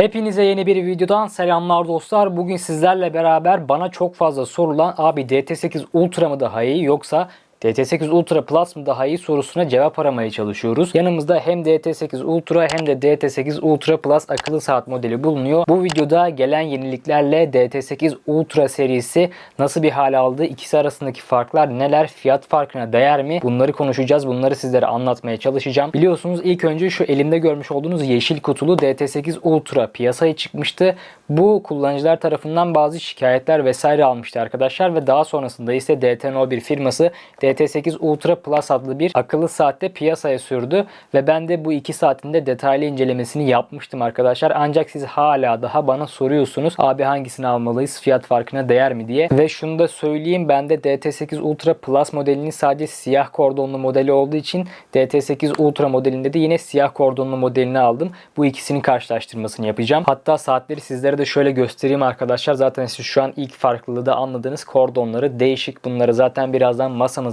Hepinize yeni bir videodan selamlar dostlar. Bugün sizlerle beraber bana çok fazla sorulan abi DT8 Ultra mı daha iyi yoksa DT8 Ultra Plus mı daha iyi sorusuna cevap aramaya çalışıyoruz. Yanımızda hem DT8 Ultra hem de DT8 Ultra Plus akıllı saat modeli bulunuyor. Bu videoda gelen yeniliklerle DT8 Ultra serisi nasıl bir hale aldı? İkisi arasındaki farklar neler? Fiyat farkına değer mi? Bunları konuşacağız. Bunları sizlere anlatmaya çalışacağım. Biliyorsunuz ilk önce şu elimde görmüş olduğunuz yeşil kutulu DT8 Ultra piyasaya çıkmıştı. Bu kullanıcılar tarafından bazı şikayetler vesaire almıştı arkadaşlar ve daha sonrasında ise DTNO1 firması DT8 Ultra Plus adlı bir akıllı saatte piyasaya sürdü ve ben de bu iki saatinde detaylı incelemesini yapmıştım arkadaşlar. Ancak siz hala daha bana soruyorsunuz abi hangisini almalıyız fiyat farkına değer mi diye. Ve şunu da söyleyeyim ben de DT8 Ultra Plus modelinin sadece siyah kordonlu modeli olduğu için DT8 Ultra modelinde de yine siyah kordonlu modelini aldım. Bu ikisinin karşılaştırmasını yapacağım. Hatta saatleri sizlere de şöyle göstereyim arkadaşlar. Zaten siz şu an ilk farklılığı da anladınız. Kordonları değişik. Bunları zaten birazdan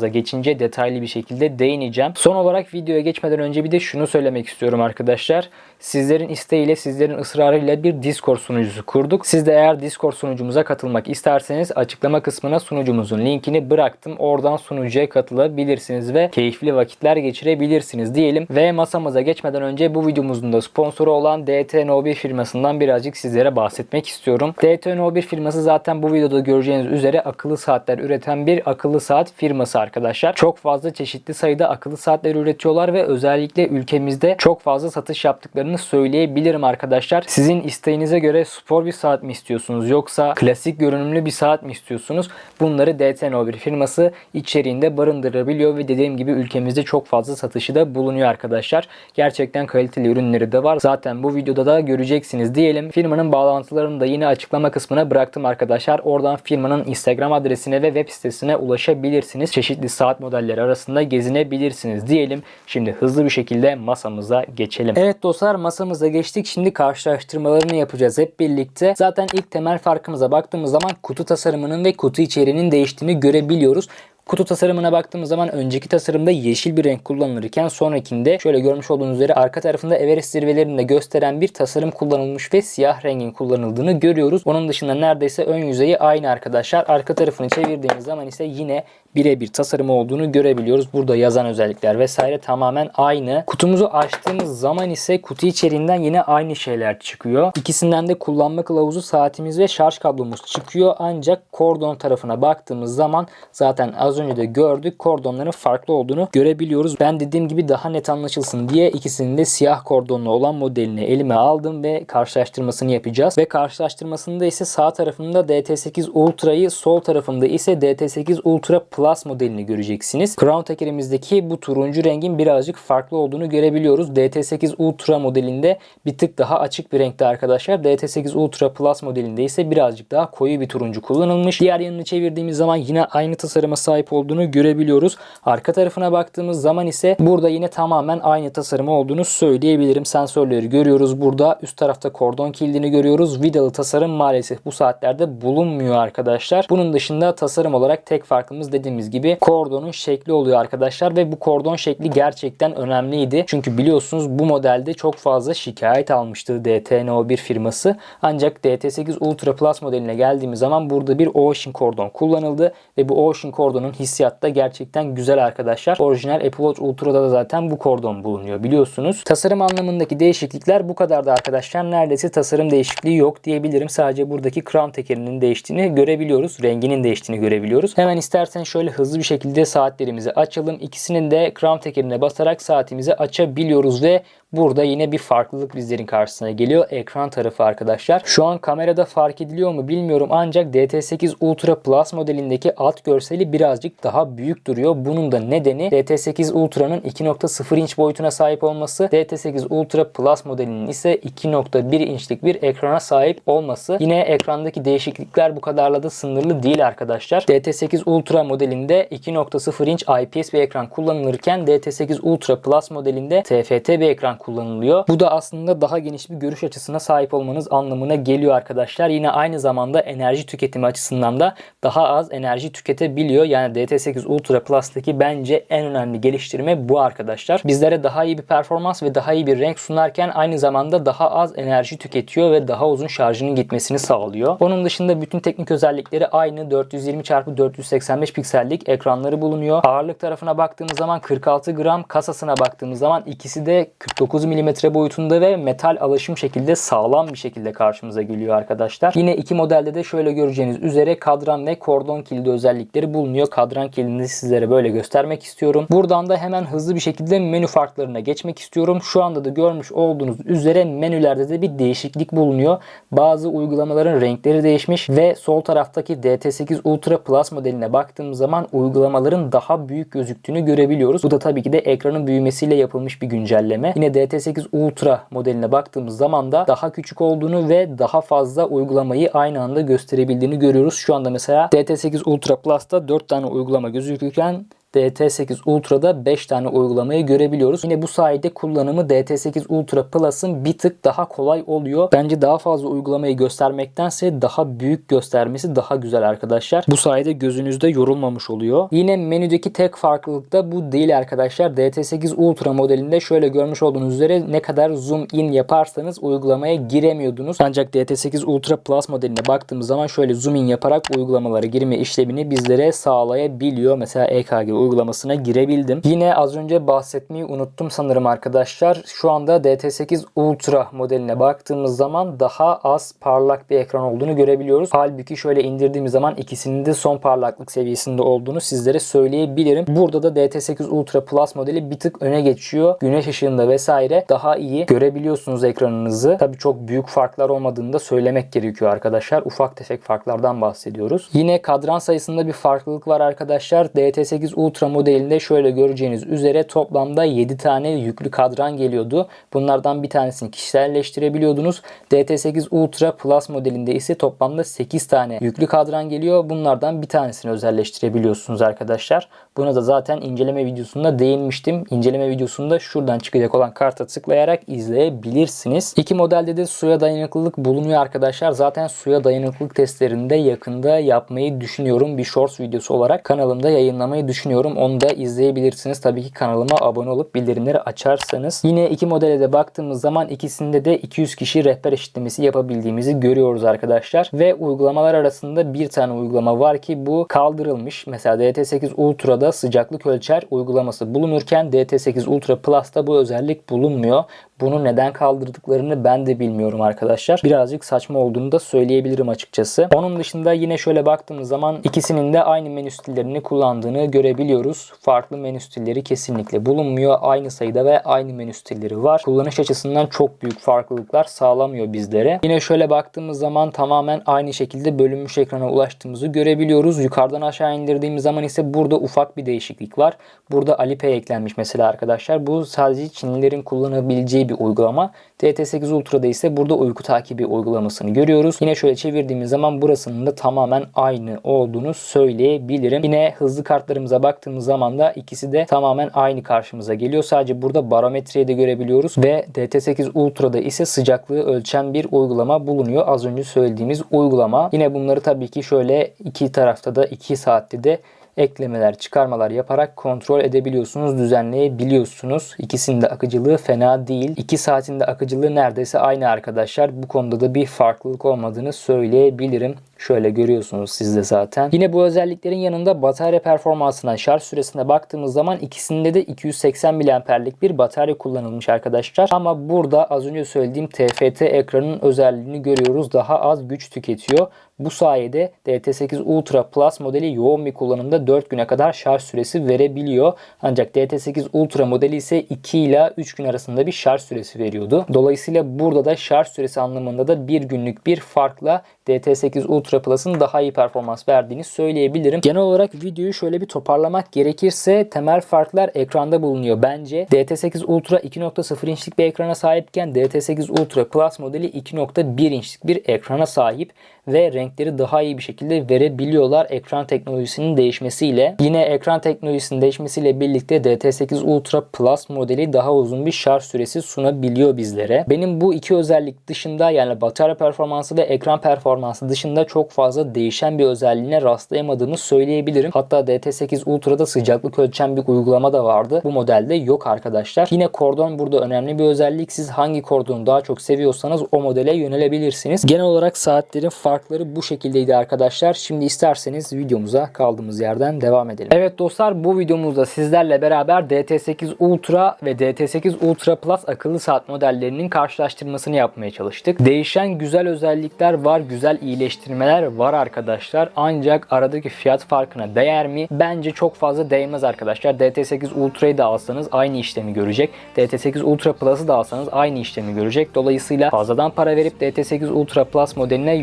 masamıza geçince detaylı bir şekilde değineceğim. Son olarak videoya geçmeden önce bir de şunu söylemek istiyorum arkadaşlar. Sizlerin isteğiyle, sizlerin ısrarıyla bir Discord sunucusu kurduk. Siz de eğer Discord sunucumuza katılmak isterseniz açıklama kısmına sunucumuzun linkini bıraktım. Oradan sunucuya katılabilirsiniz ve keyifli vakitler geçirebilirsiniz diyelim. Ve masamıza geçmeden önce bu videomuzun da sponsoru olan DTNO1 firmasından birazcık sizlere bahsetmek istiyorum. DTNO1 firması zaten bu videoda göreceğiniz üzere akıllı saatler üreten bir akıllı saat firması arkadaşlar. Çok fazla çeşitli sayıda akıllı saatler üretiyorlar ve özellikle ülkemizde çok fazla satış yaptıklarını söyleyebilirim arkadaşlar. Sizin isteğinize göre spor bir saat mi istiyorsunuz yoksa klasik görünümlü bir saat mi istiyorsunuz? Bunları DTNO1 firması içeriğinde barındırabiliyor ve dediğim gibi ülkemizde çok fazla satışı da bulunuyor arkadaşlar. Gerçekten kaliteli ürünleri de var. Zaten bu videoda da göreceksiniz diyelim. Firmanın bağlantılarını da yine açıklama kısmına bıraktım arkadaşlar. Oradan firmanın Instagram adresine ve web sitesine ulaşabilirsiniz. Çeşitli saat modelleri arasında gezinebilirsiniz diyelim. Şimdi hızlı bir şekilde masamıza geçelim. Evet dostlar masamıza geçtik. Şimdi karşılaştırmalarını yapacağız hep birlikte. Zaten ilk temel farkımıza baktığımız zaman kutu tasarımının ve kutu içeriğinin değiştiğini görebiliyoruz. Kutu tasarımına baktığımız zaman önceki tasarımda yeşil bir renk kullanılırken sonrakinde şöyle görmüş olduğunuz üzere arka tarafında Everest zirvelerini de gösteren bir tasarım kullanılmış ve siyah rengin kullanıldığını görüyoruz. Onun dışında neredeyse ön yüzeyi aynı arkadaşlar. Arka tarafını çevirdiğimiz zaman ise yine birebir tasarımı olduğunu görebiliyoruz. Burada yazan özellikler vesaire tamamen aynı. Kutumuzu açtığımız zaman ise kutu içeriğinden yine aynı şeyler çıkıyor. İkisinden de kullanma kılavuzu saatimiz ve şarj kablomuz çıkıyor. Ancak kordon tarafına baktığımız zaman zaten az önce de gördük kordonların farklı olduğunu görebiliyoruz. Ben dediğim gibi daha net anlaşılsın diye ikisinin de siyah kordonlu olan modelini elime aldım ve karşılaştırmasını yapacağız. Ve karşılaştırmasında ise sağ tarafında DT8 Ultra'yı sol tarafında ise DT8 Ultra Plus modelini göreceksiniz. Crown tekerimizdeki bu turuncu rengin birazcık farklı olduğunu görebiliyoruz. DT8 Ultra modelinde bir tık daha açık bir renkte arkadaşlar. DT8 Ultra Plus modelinde ise birazcık daha koyu bir turuncu kullanılmış. Diğer yanını çevirdiğimiz zaman yine aynı tasarıma sahip olduğunu görebiliyoruz. Arka tarafına baktığımız zaman ise burada yine tamamen aynı tasarımı olduğunu söyleyebilirim. Sensörleri görüyoruz burada. Üst tarafta kordon kilidini görüyoruz. Vidalı tasarım maalesef bu saatlerde bulunmuyor arkadaşlar. Bunun dışında tasarım olarak tek farkımız dediğimiz gibi kordonun şekli oluyor arkadaşlar ve bu kordon şekli gerçekten önemliydi. Çünkü biliyorsunuz bu modelde çok fazla şikayet almıştı DTNO1 firması. Ancak DT8 Ultra Plus modeline geldiğimiz zaman burada bir Ocean kordon kullanıldı ve bu Ocean kordonun hissiyatı da gerçekten güzel arkadaşlar. Orijinal Apple Watch Ultra'da da zaten bu kordon bulunuyor biliyorsunuz. Tasarım anlamındaki değişiklikler bu kadardı arkadaşlar. Neredeyse tasarım değişikliği yok diyebilirim. Sadece buradaki crown tekerinin değiştiğini görebiliyoruz. Renginin değiştiğini görebiliyoruz. Hemen istersen şöyle hızlı bir şekilde saatlerimizi açalım. İkisinin de crown tekerine basarak saatimizi açabiliyoruz ve Burada yine bir farklılık bizlerin karşısına geliyor. Ekran tarafı arkadaşlar. Şu an kamerada fark ediliyor mu bilmiyorum ancak DT8 Ultra Plus modelindeki alt görseli birazcık daha büyük duruyor. Bunun da nedeni DT8 Ultra'nın 2.0 inç boyutuna sahip olması. DT8 Ultra Plus modelinin ise 2.1 inçlik bir ekrana sahip olması. Yine ekrandaki değişiklikler bu kadarla da sınırlı değil arkadaşlar. DT8 Ultra modelinde 2.0 inç IPS bir ekran kullanılırken DT8 Ultra Plus modelinde TFT bir ekran kullanılıyor. Bu da aslında daha geniş bir görüş açısına sahip olmanız anlamına geliyor arkadaşlar. Yine aynı zamanda enerji tüketimi açısından da daha az enerji tüketebiliyor. Yani DT8 Ultra Plus'taki bence en önemli geliştirme bu arkadaşlar. Bizlere daha iyi bir performans ve daha iyi bir renk sunarken aynı zamanda daha az enerji tüketiyor ve daha uzun şarjının gitmesini sağlıyor. Onun dışında bütün teknik özellikleri aynı 420x485 piksellik ekranları bulunuyor. Ağırlık tarafına baktığımız zaman 46 gram, kasasına baktığımız zaman ikisi de 49 mm boyutunda ve metal alaşım şekilde sağlam bir şekilde karşımıza geliyor arkadaşlar. Yine iki modelde de şöyle göreceğiniz üzere kadran ve kordon kilidi özellikleri bulunuyor. Kadran kilidini sizlere böyle göstermek istiyorum. Buradan da hemen hızlı bir şekilde menü farklarına geçmek istiyorum. Şu anda da görmüş olduğunuz üzere menülerde de bir değişiklik bulunuyor. Bazı uygulamaların renkleri değişmiş ve sol taraftaki DT8 Ultra Plus modeline baktığımız zaman uygulamaların daha büyük gözüktüğünü görebiliyoruz. Bu da tabii ki de ekranın büyümesiyle yapılmış bir güncelleme. Yine DT8 Ultra modeline baktığımız zaman da daha küçük olduğunu ve daha fazla uygulamayı aynı anda gösterebildiğini görüyoruz. Şu anda mesela DT8 Ultra Plus'ta 4 tane uygulama gözükürken DT8 Ultra'da 5 tane uygulamayı görebiliyoruz. Yine bu sayede kullanımı DT8 Ultra Plus'ın bir tık daha kolay oluyor. Bence daha fazla uygulamayı göstermektense daha büyük göstermesi daha güzel arkadaşlar. Bu sayede gözünüzde yorulmamış oluyor. Yine menüdeki tek farklılık da bu değil arkadaşlar. DT8 Ultra modelinde şöyle görmüş olduğunuz üzere ne kadar zoom in yaparsanız uygulamaya giremiyordunuz. Ancak DT8 Ultra Plus modeline baktığımız zaman şöyle zoom in yaparak uygulamalara girme işlemini bizlere sağlayabiliyor. Mesela EKG uygulamasına girebildim. Yine az önce bahsetmeyi unuttum sanırım arkadaşlar. Şu anda DT8 Ultra modeline baktığımız zaman daha az parlak bir ekran olduğunu görebiliyoruz. Halbuki şöyle indirdiğimiz zaman ikisinin de son parlaklık seviyesinde olduğunu sizlere söyleyebilirim. Burada da DT8 Ultra Plus modeli bir tık öne geçiyor. Güneş ışığında vesaire daha iyi görebiliyorsunuz ekranınızı. Tabii çok büyük farklar olmadığını da söylemek gerekiyor arkadaşlar. Ufak tefek farklardan bahsediyoruz. Yine kadran sayısında bir farklılık var arkadaşlar. DT8 Ultra modelinde şöyle göreceğiniz üzere toplamda 7 tane yüklü kadran geliyordu. Bunlardan bir tanesini kişiselleştirebiliyordunuz. DT8 Ultra Plus modelinde ise toplamda 8 tane yüklü kadran geliyor. Bunlardan bir tanesini özelleştirebiliyorsunuz arkadaşlar. Buna da zaten inceleme videosunda değinmiştim. İnceleme videosunda şuradan çıkacak olan karta tıklayarak izleyebilirsiniz. İki modelde de suya dayanıklılık bulunuyor arkadaşlar. Zaten suya dayanıklılık testlerinde yakında yapmayı düşünüyorum. Bir shorts videosu olarak kanalımda yayınlamayı düşünüyorum. Onu da izleyebilirsiniz. Tabii ki kanalıma abone olup bildirimleri açarsanız. Yine iki modele de baktığımız zaman ikisinde de 200 kişi rehber eşitlemesi yapabildiğimizi görüyoruz arkadaşlar. Ve uygulamalar arasında bir tane uygulama var ki bu kaldırılmış. Mesela DT8 Ultra'da sıcaklık ölçer uygulaması bulunurken DT8 Ultra Plus'ta bu özellik bulunmuyor. Bunu neden kaldırdıklarını ben de bilmiyorum arkadaşlar. Birazcık saçma olduğunu da söyleyebilirim açıkçası. Onun dışında yine şöyle baktığımız zaman ikisinin de aynı menü stillerini kullandığını görebiliyoruz. Farklı menü stilleri kesinlikle bulunmuyor. Aynı sayıda ve aynı menü stilleri var. Kullanış açısından çok büyük farklılıklar sağlamıyor bizlere. Yine şöyle baktığımız zaman tamamen aynı şekilde bölünmüş ekrana ulaştığımızı görebiliyoruz. Yukarıdan aşağı indirdiğimiz zaman ise burada ufak bir değişiklik var. Burada Alipay eklenmiş mesela arkadaşlar. Bu sadece Çinlilerin kullanabileceği bir uygulama. TT8 Ultra'da ise burada uyku takibi uygulamasını görüyoruz. Yine şöyle çevirdiğimiz zaman burasının da tamamen aynı olduğunu söyleyebilirim. Yine hızlı kartlarımıza baktığımız zaman da ikisi de tamamen aynı karşımıza geliyor. Sadece burada barometreyi de görebiliyoruz ve DT8 Ultra'da ise sıcaklığı ölçen bir uygulama bulunuyor. Az önce söylediğimiz uygulama. Yine bunları tabii ki şöyle iki tarafta da 2 saatte de eklemeler, çıkarmalar yaparak kontrol edebiliyorsunuz, düzenleyebiliyorsunuz. İkisinin de akıcılığı fena değil. 2 saatin de akıcılığı neredeyse aynı arkadaşlar. Bu konuda da bir farklılık olmadığını söyleyebilirim. Şöyle görüyorsunuz siz de zaten. Yine bu özelliklerin yanında batarya performansına, şarj süresine baktığımız zaman ikisinde de 280 mAh'lik bir batarya kullanılmış arkadaşlar. Ama burada az önce söylediğim TFT ekranın özelliğini görüyoruz. Daha az güç tüketiyor. Bu sayede DT8 Ultra Plus modeli yoğun bir kullanımda 4 güne kadar şarj süresi verebiliyor. Ancak DT8 Ultra modeli ise 2 ile 3 gün arasında bir şarj süresi veriyordu. Dolayısıyla burada da şarj süresi anlamında da bir günlük bir farkla DT8 Ultra Plus'ın daha iyi performans verdiğini söyleyebilirim. Genel olarak videoyu şöyle bir toparlamak gerekirse temel farklar ekranda bulunuyor bence. DT8 Ultra 2.0 inçlik bir ekrana sahipken DT8 Ultra Plus modeli 2.1 inçlik bir ekrana sahip ve renkleri daha iyi bir şekilde verebiliyorlar ekran teknolojisinin değişmesiyle. Yine ekran teknolojisinin değişmesiyle birlikte DT8 Ultra Plus modeli daha uzun bir şarj süresi sunabiliyor bizlere. Benim bu iki özellik dışında yani batarya performansı ve ekran performansı dışında çok fazla değişen bir özelliğine rastlayamadığımı söyleyebilirim. Hatta DT8 Ultra'da sıcaklık ölçen bir uygulama da vardı. Bu modelde yok arkadaşlar. Yine kordon burada önemli bir özellik. Siz hangi kordonu daha çok seviyorsanız o modele yönelebilirsiniz. Genel olarak saatlerin farkları bu şekildeydi arkadaşlar. Şimdi isterseniz videomuza kaldığımız yerden devam edelim. Evet dostlar bu videomuzda sizlerle beraber DT8 Ultra ve DT8 Ultra Plus akıllı saat modellerinin karşılaştırmasını yapmaya çalıştık. Değişen güzel özellikler var, güzel iyileştirmeler var arkadaşlar. Ancak aradaki fiyat farkına değer mi? Bence çok fazla değmez arkadaşlar. DT8 Ultra'yı da alsanız aynı işlemi görecek. DT8 Ultra Plus'ı da alsanız aynı işlemi görecek. Dolayısıyla fazladan para verip DT8 Ultra Plus modeline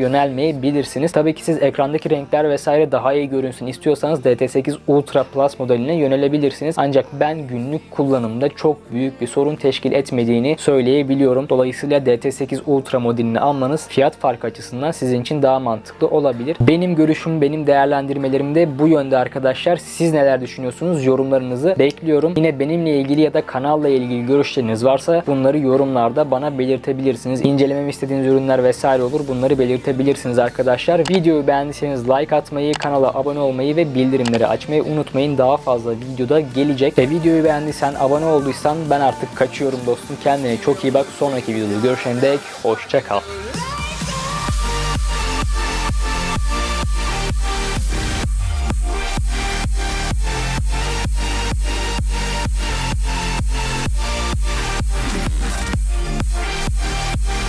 yönelmeyebilirsiniz. Tabii ki siz ekrandaki renkler vesaire daha iyi görünsün istiyorsanız DT8 Ultra Plus modeline yönelebilirsiniz. Ancak ben günlük kullanımda çok büyük bir sorun teşkil etmediğini söyleyebiliyorum. Dolayısıyla DT8 Ultra modelini almanız fiyat farkı açısından sizin için daha mantıklı olabilir. Benim görüşüm, benim değerlendirmelerim de bu yönde arkadaşlar. Siz neler düşünüyorsunuz? Yorumlarınızı bekliyorum. Yine benimle ilgili ya da kanalla ilgili görüşleriniz varsa bunları yorumlarda bana belirtebilirsiniz. İncelememi istediğiniz ürünler vesaire olur. Bunları belirtebilirsiniz arkadaşlar. Videoyu beğendiyseniz like atmayı, kanala abone olmayı ve bildirimleri açmayı unutmayın. Daha fazla videoda gelecek. Ve videoyu beğendiysen, abone olduysan ben artık kaçıyorum dostum. Kendine çok iyi bak. Sonraki videoda görüşene dek hoşça kal.